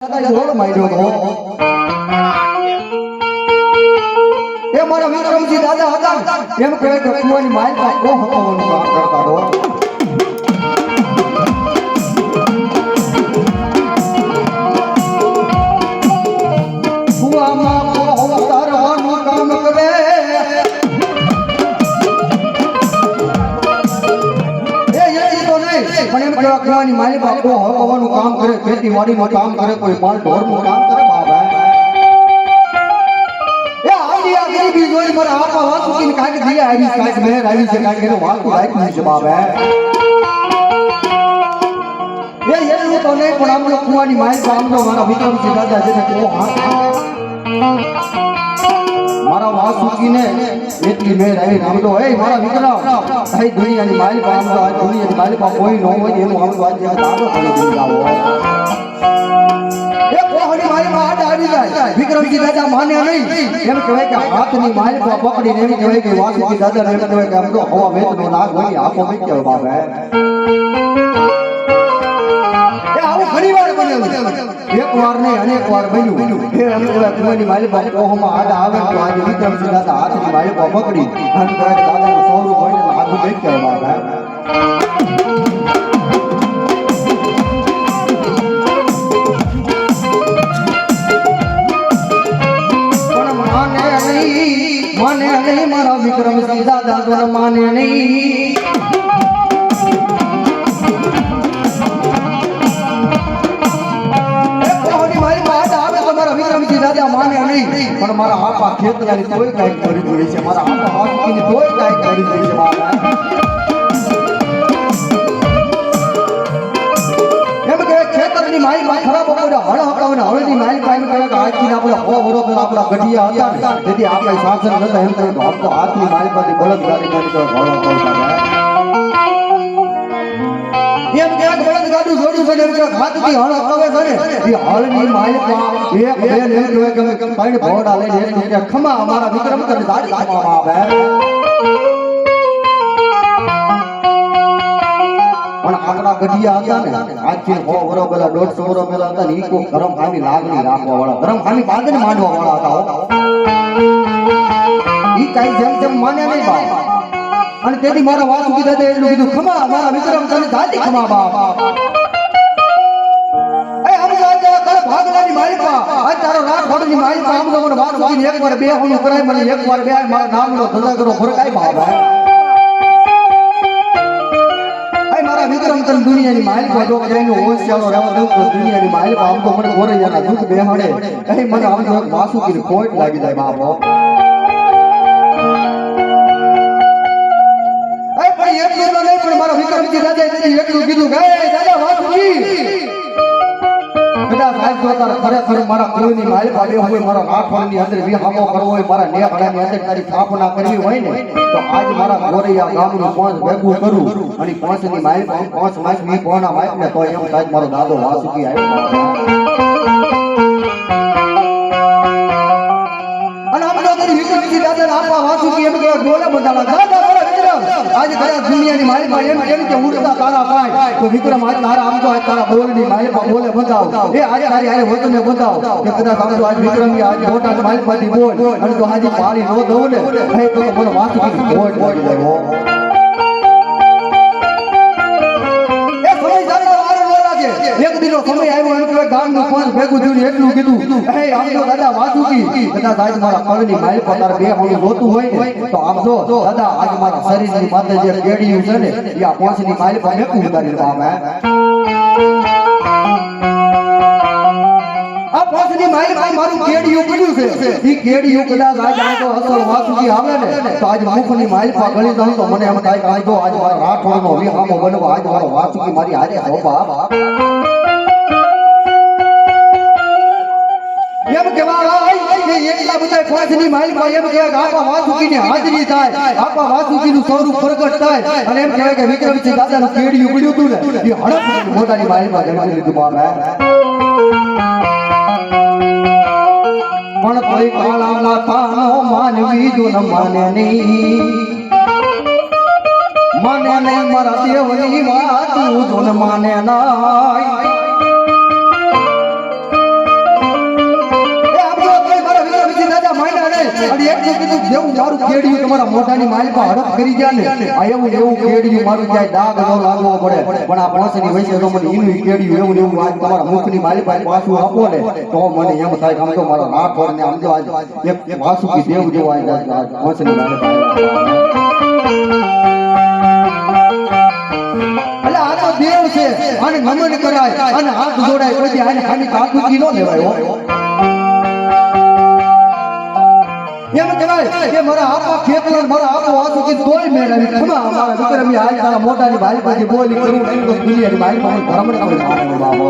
Road માંડ્યો તો એ મારા વિક્રમજી દાદા હતા એમ કહે કે કુવાની માય પાકો હતો કરતા રહો કહેવાની મારી બાપો હકવાનું કામ કરે, ખેતીવાડીનું કામ કરે, કોઈ માલ ઢોરનું કામ કરે બાબા એ આવી આ ગરીબી જોઈ મારા આપા વાતું કીને કાંઈક દિયા આવી કાંઈક મહેર આવી છે કાંઈક એનું વાતું રાખ્યું છે બાબા એ એટલું તો નહીં, પણ આમનો કુવાની તો આમનો મારા વિક્રમસિંહ દાદા જેને કહો, હા. મારા વાસુકીને એટલી મેર આવી આમ તો હે મારા વિક્રમ ભાઈ દુનિયાની માલિક આમ તો આ દુનિયાની માલિક કોઈ ન હોય એનું આમ તો આજે દાદો દીધું આવો એ મારી માં વિક્રમજી દાદા માને નહીં. એમ કહેવાય કે હાથની માલિક પકડીને એમ તો હવા વેચનો નાગ હોય મેચ્યો બાપે. એ આવું ઘણી વાર બન્યું. એક વાર નહીં, અનેક દાદા નહીં મારા વિક્રમસિંહ દાદા માને નહીં. દાદા માને નહીં, પણ મારા આપા ખેતલાની તોય કાંઈક કરી જોઈ છે. મારા આપા હાથની તોય કાંઈક કરી જોઈ છે મારા કે ખેતરની માઈ માં ખરાબ આપણે હળ હકાવને હળની માઈ માં એમ કહે કે આજથી આપણે હો વરો પેલા આપણા ગઢિયા હતા. તેથી આપણે શાસન નતા, એમ કહે કે આપતો હાથની માઈ હળ હકાવતા છે એમ કે હાથથી વરો પેલા હતા ને ગરમ ખાની લાગણી રાખવા વાળા ગરમ ખાની બાંધને માંડવા વાળા હતા. ઈ કાંઈ જેમ તેમ માને નહીં અને તેથી મારા વાત કીધા એટલું કીધું, ખમા, મારા વિક્રમ તને દાદી ખમા બાપ. ભાગલાની મારી પા આ તારો રાત ખોડની મારી પા આમ તો મને વાસુ કીધું એક વાર બે હું કરાય મને એક વાર બે મારા નામનો ધંધા કરો ફરકાય બાપ આય મારા વિક્રમ તન દુનિયાની માઇલ પર જો કદાયનો હોશિયારો રહેવા દઉં તો દુનિયાની માઇલ પર આમ તો મને ગોરૈયાના દૂધ બેહાડે અહીં મને આમ તો એક વાસુકીની ખોટ લાગી જાય બાપો અય પણ એટલું તો નહીં પણ મારા વિક્રમજી દાદાએ તેથી એટલું કીધું કે જો ખરેખર મારા કુળની માલ પાડે હોય, મારા રાખવાની અંદર વિહામો કરવો હોય, મારા નેકડાની અંદર તારી સ્થાપના કરવી હોય ને, તો આજ મારા ગોરૈયા ગામનું પાંચ ભેગું કરું અને પાંચની માલ પાંચ માસ મી કોના માલ ને તો એમ થાય મારો દાદો વાસુકી આવ્યો તો દાદા વિક્રમજી વાસુ કે એમ કે બોલે બંધાણા દાદા બોલે વિક્રમ. આજ કદાચ દુનિયાની મારી પાસે એમ કેમ કે ઉડતા તારા પાય તો વિક્રમ, આજ તારા આમ તો તારા બોલની મારી પાસે બોલે બતાવ. એ, આજે તારી આરે ને બતાવ. કે કદાચ આમ તો આજ વિક્રમ કે આજ મોટા મારી પાસે બોલ. અને તો આજે પાણી નો દઉં ને. ભાઈ તો મને વાસુકી બોલ. બોલ જાય એક દીનો સમય આવ્યો એમ કહેવાય ગામનું પાંચ ભેગું થયું ને એટલું કીધું. હે આમ તો દાદા વાસુકી કદાચ આજ મારા પગની માઇલ પર તારે બે હોળી જોતું હોય ને તો આમ જો દાદા આજ મારા શરીરની માથે જે કેડિયું છે ને એ આ પાંચની માઇલ પર મેકું ઉતારી દો આમ હે. આ પાંચની માઇલ પર મારું કેડિયું પડ્યું છે. ઈ કેડિયું કદાચ આજ આ તો અસલ વાસુકી આવે ને તો આજ મુખની માઇલ પર ગળી દઉં તો મને એમ થાય કે આજ તો આજ મારા રાઠોડનો વિહામો બનવો આજ મારો વાસુકી મારી હારે છે એટલા બધા પાંચની માઇલ એમ કહેવાય કે આપા વાસુકીની હાજરી થાય, આપા વાસુકીનું સ્વરૂપ પ્રગટ થાય. અને એમ કહેવાય કે વિક્રમસિંહ દાદાનું કેડી ઉગડ્યું હતું ને, એ હડપ મોટાની માઇલ જમા લીધું બાબા પણ કોઈ કાળાના તાનો માનવી જો ન માને નહીં. માને નહીં મારા દેવની વાત જો ન માને નાય તો કીધું, જેવું મારું કેડિયું તમારા મોઢાની માલિકા હડપ કરી ગયા ને, આ એવું એવું કેડિયું મારું જાય દાગ ન લાગવો પડે. પણ આ પાંચની વયસે તો મને ઈનું કેડિયું, એવું એવું આજ તમારા મુખની માલિકા પાછું આપો ને, તો મને એમ થાય આમ તો મારો રાઠોડ ને આમ તો આજ એક વાસુકી દેવ જેવો આજ આજ આજ પાંચની માલિકા એટલે આ તો દેવ છે, આને નમન કરાય, અને હાથ જોડાય, પછી આને ખાલી કાકુજી નો લેવાય એમ કહેવાય કે મારા આપા ખેતલા મારા આપો આસુ કે તોય મેળવી ખમા અમારા વિક્રમી હાલ તારા મોટાની ભાઈ પાસે બોલી કરું તો દુનિયાની ભાઈ પાસે ધર્મ ને કોઈ માને બાબો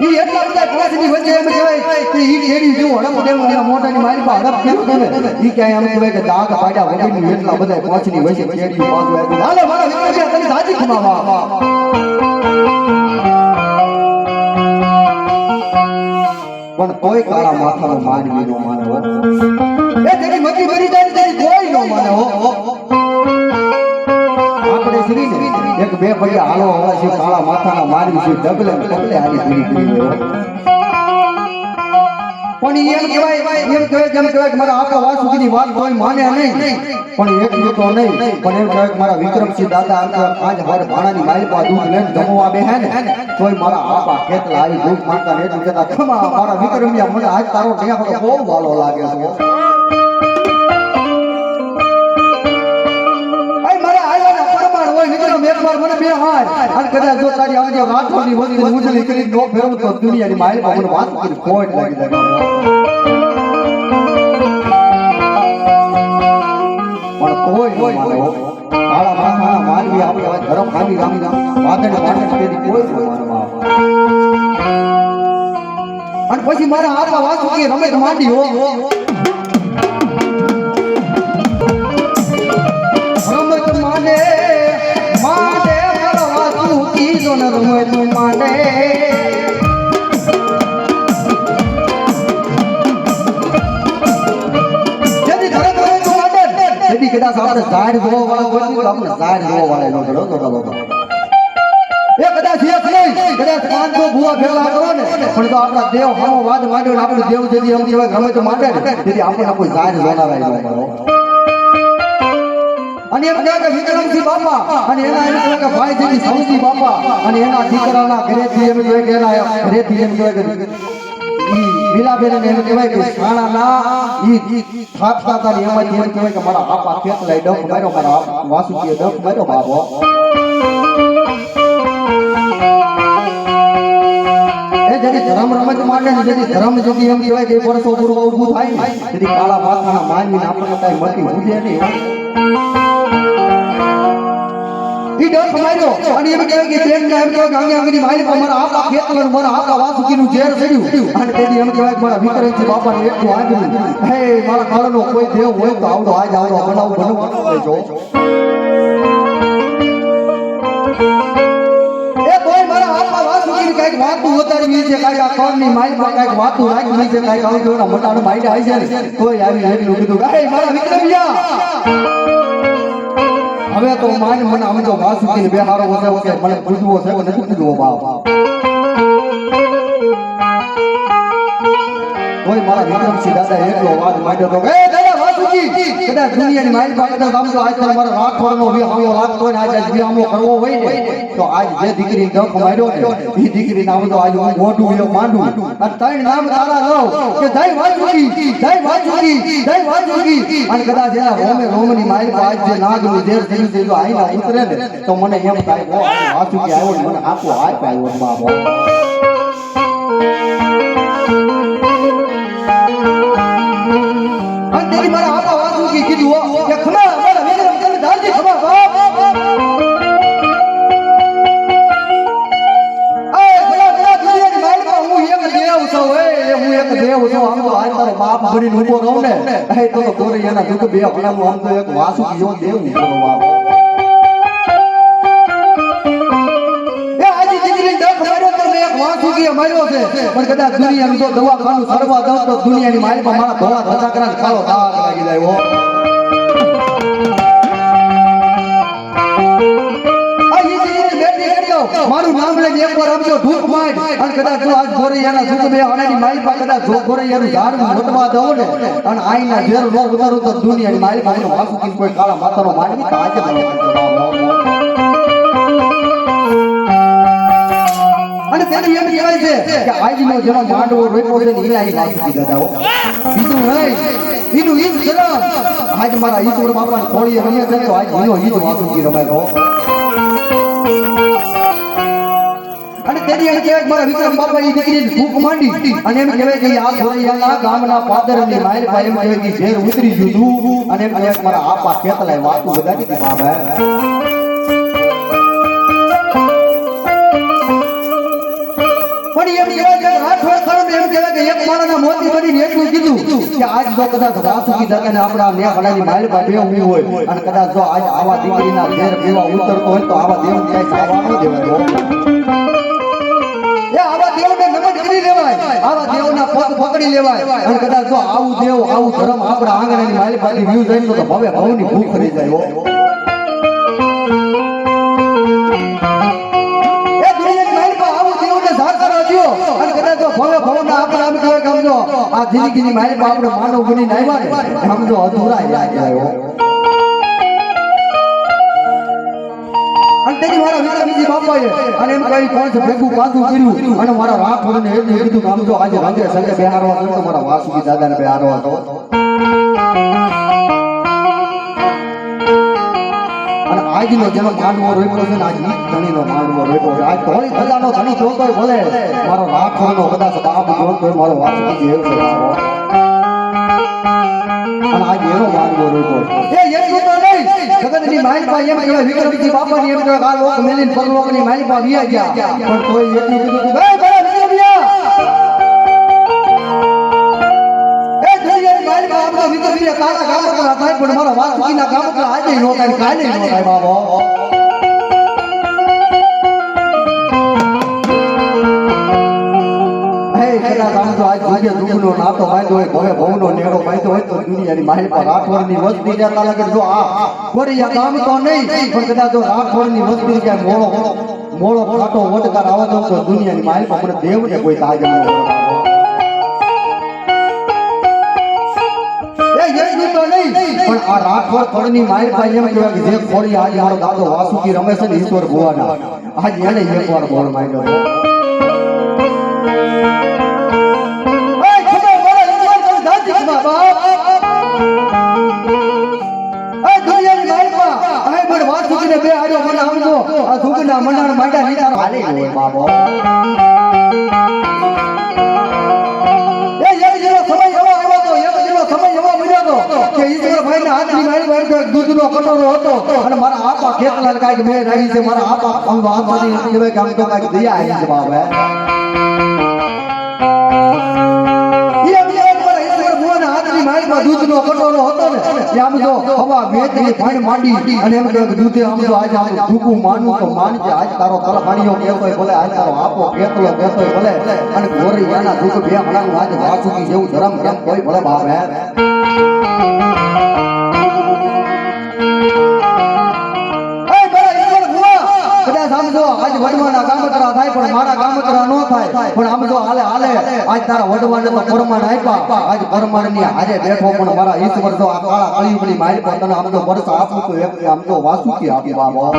ઈ એટલા બધા ક્લાસની વચ્ચે એમ કહેવાય કે ઈ એડી જેવો હડપ દેવો એના મોટાની મારી પાસે હડપ કર્યો કરે ઈ કે એમ કહેવાય કે દાગ પાડ્યા વગરની એટલા બધા પાંચની વચ્ચે કેડી બાજુ હાલો, મારા વિક્રમી તને સાચી ખમાવા. પણ કોઈ કાળા માથાનો માનવી નો માને હો. એ તેરી મતી મરી જાય તેરી કોઈ નો માને હો. આપણે શ્રી એક બે પૈયા હાલો હાલા છે કાળા માથાના માનવી છે, ડગલે ને ડગલે હાલી પૂરી હોય. પણ એમ કહેવાય એમ કહેવાય જેમ કહેવાય મારા આખા વાસુકીની વાત કોઈ માને નહીં. પણ એક તો નહીં, પણ એમ કહેવાય મારા વિક્રમસિંહ દાદા તો આજ હવારે ભાણાની માલિકા દૂધ લઈને જમવા બેહે ને, તોય મારા આપા ખેતલા આવી દૂધ માંગતા ને એટલું કહેતા, ખમા, મારા વિક્રમિયા મને આજ તારો ટેપ બહુ વાલો લાગે છે. બે હાર અને કદાચ જો તારી આવી જે વાતોની વસ્તુ ઉજળી કરી નો ફેરવું તો દુનિયાની માય મને વાત કરી કોટ લાગી જાય. પણ કોઈ હો. કાળા માથાના માનવી આપણે ધરમ ખાલી રામી રામ વાદળ વાદળ પેરી કોઈ ન માનવા અને પછી મારા હાથમાં વાસુકી રમે માંડી હો. જેથી જેથી આપણે એ કદાચ એક નહીં, કદાચ ને, પણ આપણા દેવ હામો વાદ માંડ્યો ને દેવ જેથી એમ હવે ગમે તો માટે ને આપણે કોઈ ઝાડ જોનારા કરો અને એમ કહે કે વિક્રમસિંહ બાપા, અને એના એમ કહે કે ભાઈ જેની સૌજી બાપા, અને એના દીકરાના ઘરેથી એમ કહે કે એના ઘરેથી એમ કહે કે ઈ લીલાબેન ને એમ કહેવાય કે ઈ હતા ને એમ કહેવાય કે મારા બાપા કેટલાય ડંખ માર્યો જેથી ધર્મ રમત માટે ને જેથી ધર્મ જેથી એમ કહેવાય કે વર્ષો પૂર્વ ઊભું થાય જેથી કાળા માથાના આપણને કાંઈ મળતી નહીં ઈ અને એમ કહેવાય કે એમ કહેવાય કે અંગે અંગની મારી મારા આપા મારા આપા વાસુકીનું ઝેર ચડ્યું અને તેની એમ કહેવાય કે મારા વિક્રમસિંહ બાપાને આગ્યું હે, મારા કાળનો કોઈ દેવ હોય તો આવડો, આજ આવડો બનાવ, બનવું. લેજો એ તોય મારા આપા વાસુકીની કાંઈક વાતું ઉતારવી છે, કાંઈક આ કળની માઈમાં કાંઈક વાતું રાખવી છે, કાંઈક મોટાનો માઈડા આવી ને આવી એટલું કીધું હે, મારા હવે તો માન મને અમે તો વાસુકીને બેહારો વધે કે મને પૂજવો છે કે નથી પૂજવો બાપ. કોઈ મારા વિક્રમસિંહ દાદા એટલો વાત માંડ્યો તો, "એ દાદા વાસુકી કદા દુનિયાની પર કદાચ તો આજ તમારો મારો રાખોડનો વિહામો હોય ને આજ વિહામો કરવો હોય ને, તો આજ જે દીકરી ડંખ માર્યો ને એ દીકરી નામ તો આજ હું મોઢું એવું માંડું. અને ત્રણ નામ તારા લઉં કે જય વાજુકી જય વાજુકી જય વાજુકી અને કદાચ એના રોમે રોમની પર આજ જે નાગનું ઝેર થયું છે જો આઈના ઉતરે ને, તો મને એમ થાય ઓ વાસુકી આવ્યો મને આખો હાથ આવ્યો બાબો તેની મારા આપા વાસુકી કીધું, હો કે ખમા, મારા બાપ. હું એક દેવ છું હું આમ તો આજ તારો બાપ ભરીને ઊભો રહું ને. એ તો તો એના દુઃખ બે ભલાનું આમ તો એક વાસુ જેવો દેવ બાપ. મેં માર્યો છે. પણ કદાચ દુનિયાનું જો દવાખાનું સરવા દઉં તો દુનિયાની માલિકા મારા ધોળા ધજા કરા કાળો દાગ લાગી જાય મારું નામ લઈને એકવાર આપજો ધૂપ માંડ અને કદાચ જો આજ ગોરૈયાના સુખ બે આનાની મારી પા કદાચ જો ગોરૈયાનું ઝાડ મોટવા દઉં ને, અને આઈના ઘેર નો ઉતારું તો દુનિયાની મારી પાસે વાસુકી કોઈ કાળા માતાનો તો આજે તેની એમ કહેવાય છે કે આજનો જેનો માંડવો રોપ્યો છે ને એના ઈ વાસુકી દાદા બીજું નહીં એનું ઈ જ શરમ આજ મારા ઈશ્વર બાપાને ખોળીએ રમે છે તો આજ એનો ઈ વાસુકી રમે તો. અને તેની એમ મારા વિક્રમ બાપા ભૂખ માંડી અને એમ કહેવાય કે આ ગામના પાદરની માયર પાસે એમ કહેવાય ઉતરી ગયું અને એમ મારા આપા કેટલાય વાતું બધાની પણ એમ કહેવાય છે કે આઠ વર્ષ ખરું એમ કહેવાય કે એક માણસના મોતી બનીને એટલું કીધું કે આજ જો કદાચ વાસુકી દાદાને આપણા ને હડાની માલ પર બેહવું હોય અને કદાચ જો આજ આવા દીકરીના ઘેર પીવા ઉતરતો હોય તો આવા દેવ ક્યાંય જવા ન દેવાય. એ આવા દેવને નમન કરી લેવાય. આવા દેવના પગ પકડી લેવાય. અને કદાચ જો આવું દેવ, આવું ધર્મ આપણા આંગણાની માલ પાડી વ્યૂ જાય તો ભવે ભવની ભૂખ રહી જાય આ જિંદગીની મારી બાપડો માનવ બનીને આવ્યા ને સમજો અધૂરા આવ્યો એમ કહી કોણ છે ભેગું પાછું કર્યું મારા રાઠોડને એટલે કીધું કે સમજો આજે રંગે સંગે બેહારવા તો મારા વાસુકી દાદાને બેહારવા હતો આજનો જેનો માંડવો રોપ્યો છે આજ ધણીનો માંડવો રોપ્યો છે. આજ ધોળી ધજાનો ધણી જોતો ભલે. મારો રાખવાનો કદાચ બાપ જોતો મારો વાસુકી જેવ છે. અને આજ એનો માંડવો રોપ્યો એ એટલું તો નહીં. એમ કહેવાય વિક્રમજી બાપાની એમ કહેવાય આ લોક મેલીને ગયા. પણ કોઈ એટલું કીધું કે, "એ માલ વિતો આમ તારા તારા ગામમાં થાય, પણ મારા વાસુકીના ગામમાં આજે નો થાય કાલે નો થાય બાબો. તો દુઃખનો નાતો બાંધ્યો હોય, ભવે ભવનો નેડો બાંધ્યો હોય તો દુનિયાની માહિલ પર રાઠોડની વસ્તી જતા લાગે જો આ કોરિયા ગામ તો નહીં, પણ કદાચ જો રાઠોડની વસ્તી જાય મોળો મોળો ફાટો વટકાર આવે તો તો દુનિયાની માહિલ પર દેવને કોઈ તાજ ન આ રાઠોડ પડની પાસે એમ કહેવાય કે જે ખોડી આજે મારો દાદો વાસુકી રમે છે ને ઈશ્વર ભુવાના આજ એને એકવાર બોલ માંગ્યો છે. એ ખબર બોલો ઈશ્વર તમે જાતિકમાં બાપ. એ દુનિયાની હાથની હતો અને મારા આપા દૂધનો કટોરો હતો ને આમ જો હવા વેચની ફાઈન માંડી અને દૂધે આમ આજ આમ માનવું તો માનજે. આજ તારો તલખાણીઓ કહેતોય ભલે, આજ તારો ભલે. અને ગોરી એના દુઃખ આજ વાસુકી જેવું ધરમ કેમ કોઈ પણ મારા ગામતરા ન થાય. પણ આમ જો હાલે હાલે. આજ તારા વડવાને તો પરમાણ આપ્યા. આજ પરમાણની હારે બેઠો પણ મારા ઈશ્વર જો આ કાળા કળિયુગની માલ પર તને આમ તો વર્ષ આપું તો એક આમ તો વાસુકી આપી બાબા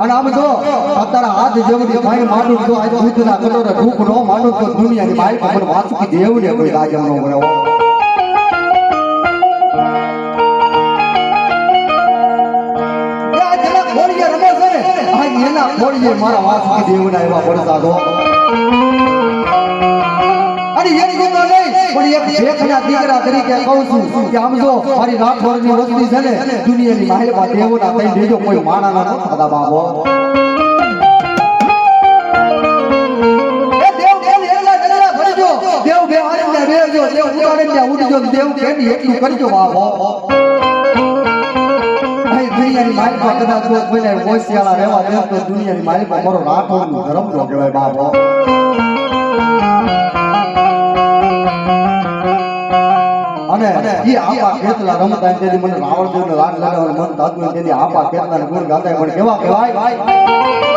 અને આમ જો અત્યારે હાથ જેવડી નો માનું તો દુનિયાની ભાઈ પણ વાસુકી દેવને કોઈ લાગે ન મળે એના ખોળીએ મારા વાસુકી દેવના એવા હો. અને એની ગુનો કે મારી છે ને, દુનિયાની માહિલમાં દેવોના કઈ માણાના ન થતા બાબો દેવ બે હારી ને ભરજો? દેવ દેવ ઉડાડીને ઉડજો દેવ કેની એટલું કરજો બાબો દુનિયાની માલિકમાં કદાચ કોઈ કોઈને ઓશિયાળા રહેવા દે તો દુનિયાની માલિકમાં મારો રાઠોડનું ધર્મ નો કહેવાય બાપો અને એ આપા કેટલા રમતા એમ તેથી મને રાવણ દેવ ને લાડ મન થતું એમ તેથી આપા કેટલા ગુણ ગાતા પણ કેવા કહેવાય?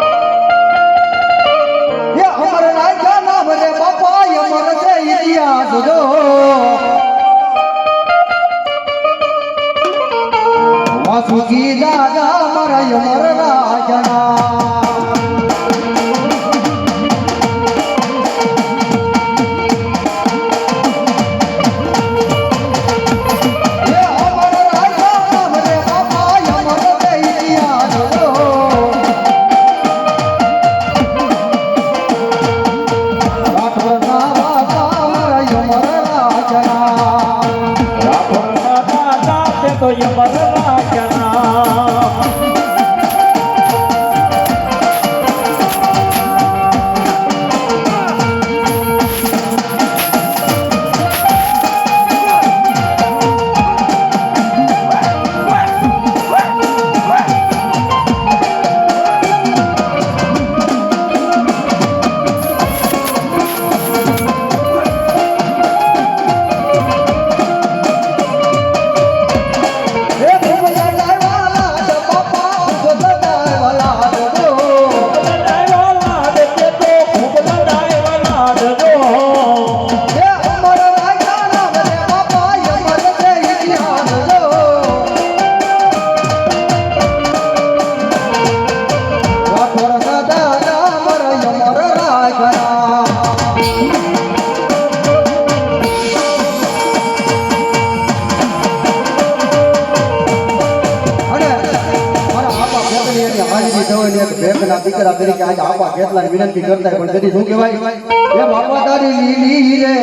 બાપા કેટલા વિનંતી કરતા પણ કદી શું કહેવાય? એ બાપા તારી લીલી રે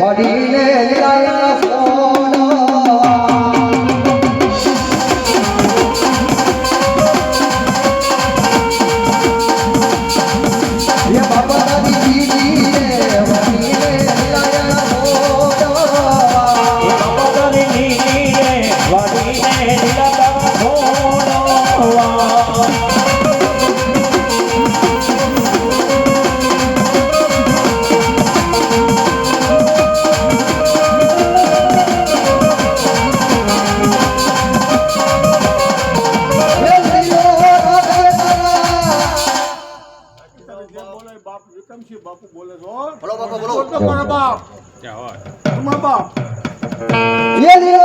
વાડીને લીલા ஆமாப்பா ஏதோ